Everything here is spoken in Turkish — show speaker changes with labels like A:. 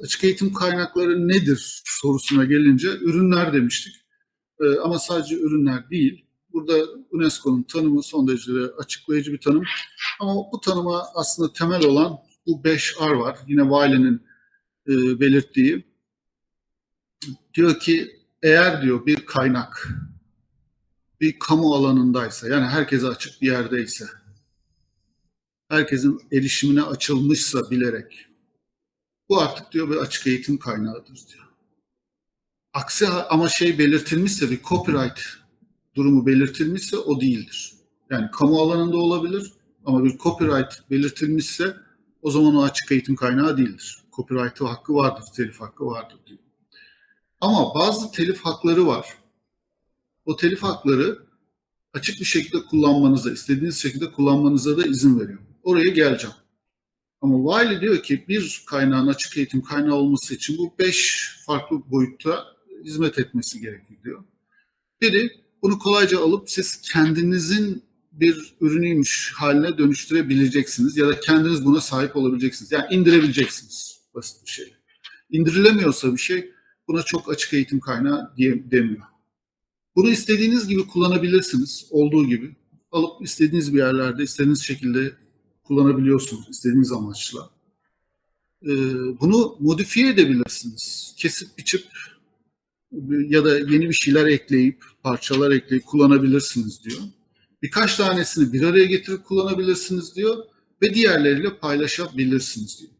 A: Açık eğitim kaynakları nedir sorusuna gelince ürünler demiştik. Ee, ama sadece ürünler değil. Burada UNESCO'nun tanımı son derece açıklayıcı bir tanım. Ama bu tanıma aslında temel olan bu 5 R var. Yine Wiley'nin e, belirttiği. Diyor ki eğer diyor bir kaynak bir kamu alanındaysa yani herkese açık bir yerdeyse herkesin erişimine açılmışsa bilerek bu artık diyor bir açık eğitim kaynağıdır diyor. Aksi ama şey belirtilmişse bir copyright durumu belirtilmişse o değildir. Yani kamu alanında olabilir ama bir copyright belirtilmişse o zaman o açık eğitim kaynağı değildir. Copyright'ı hakkı vardır, telif hakkı vardır diyor. Ama bazı telif hakları var. O telif hakları açık bir şekilde kullanmanıza, istediğiniz şekilde kullanmanıza da izin veriyor. Oraya geleceğim. Ama Wiley diyor ki bir kaynağın açık eğitim kaynağı olması için bu beş farklı boyutta hizmet etmesi gerekiyor diyor. Biri bunu kolayca alıp siz kendinizin bir ürünüymüş haline dönüştürebileceksiniz ya da kendiniz buna sahip olabileceksiniz. Yani indirebileceksiniz basit bir şey. İndirilemiyorsa bir şey buna çok açık eğitim kaynağı diye, demiyor. Bunu istediğiniz gibi kullanabilirsiniz. Olduğu gibi. Alıp istediğiniz bir yerlerde istediğiniz şekilde kullanabiliyorsunuz istediğiniz amaçla. Ee, bunu modifiye edebilirsiniz. Kesip biçip ya da yeni bir şeyler ekleyip, parçalar ekleyip kullanabilirsiniz diyor. Birkaç tanesini bir araya getirip kullanabilirsiniz diyor ve diğerleriyle paylaşabilirsiniz diyor.